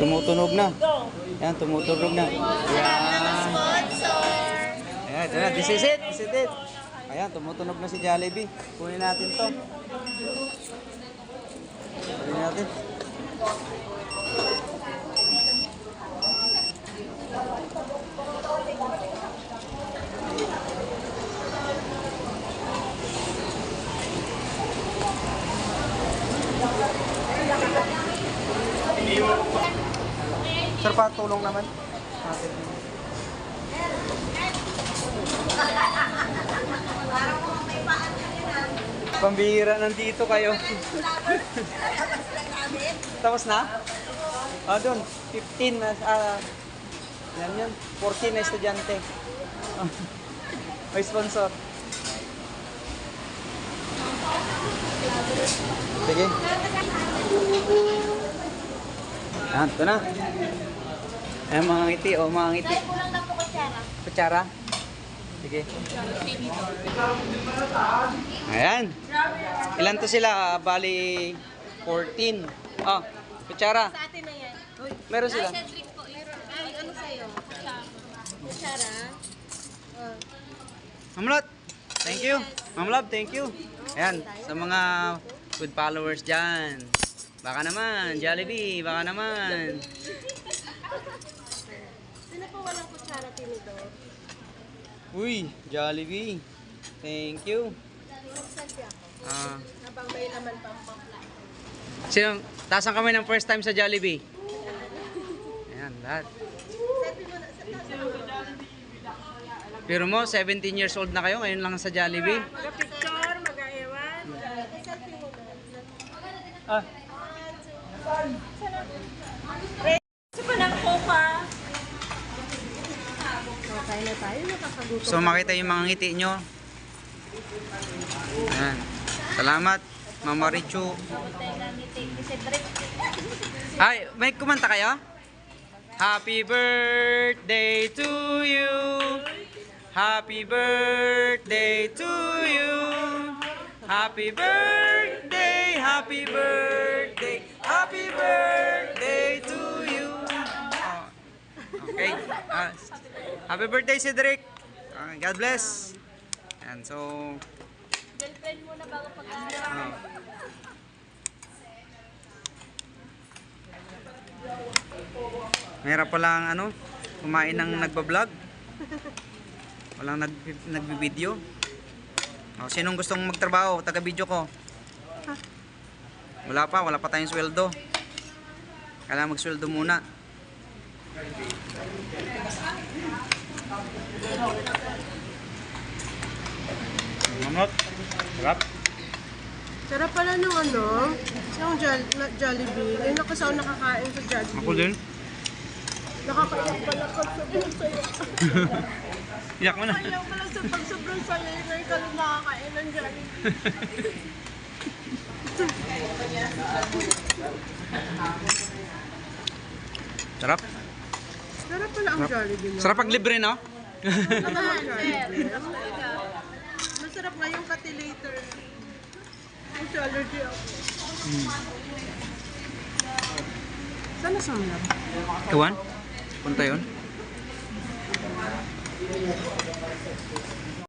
Tumutunog na. Ayan, tumutunog na. Ito na. This is it. This is it. Ayan, tumutunog na si Jollibee. Kunin natin to. Kunin natin. Sir, patulong naman. Natin. Pambihira nandito kayo. Tapos na? Ah, doon. 15 na, ah, yan yun. 14 na estudyante. May sponsor. Sige. Yan, ito na. Ayan, mga ngiti, o mga ngiti. Dahil kulang lang po kutsara. Kutsara. Sige. Ayan. Ilan to sila? Ah, Bali, 14. Oh, kutsara. Sa atin na yan. Meron sila. Ay, Cedric po. Ay, ano sa'yo? Kutsara. Oh. Mamlot, thank you. Mamlab, thank you. Ayan, sa mga good followers dyan. Baka naman, Jollibee, baka naman. Po walang kutsara tinito? Uy, Jollibee. Thank you. Ako. Ah, Habang may laman pa ang sino, tasan kami ng first time sa Jollibee. Ayan, lahat. Selfie mo na. Selfie mo na. Pero mo, 17 years old na kayo, ngayon lang sa Jollibee. Mag-picture, mag-aiwan. Selfie mo na. Ah, Gusto pa ng coca. Okay na tayo, nakakagutom. so makita yung mga ngiti nyo. Ayan. Salamat, Mama Richu. Ay, may kumanta kayo? Happy birthday to you. Happy birthday to you. Happy birthday, happy birthday, happy birthday Okay. Ah, happy birthday, Cedric. Ah, God bless. And so, Girlfriend muna bago pag-aaral. ah. Mahirap palang ano, kumain ng nagbablog. Walang nag nagbibideo. O, sinong gustong magtrabaho? Taga-video ko. Wala pa, wala pa tayong sweldo. Kailangan magsweldo muna. Mamot. Sarap. Sarap pala ng ano, yung Jol Jollibee. Ngayon ako sa nakakain sa Jollibee. Ako din. Nakakaiyak pala pag sobrang saya. Iyak mo na. Nakakaiyak pala sa pag sobrang saya. Ngayon ka lang nakakain ng Jollibee. Sarap. Sarap pala ang Jollibee. No? Sarap pag libre, no? Jollibee. Masarap nga yung kati later. Ang allergy ako. Sana sumlab? Iwan? Punta yun?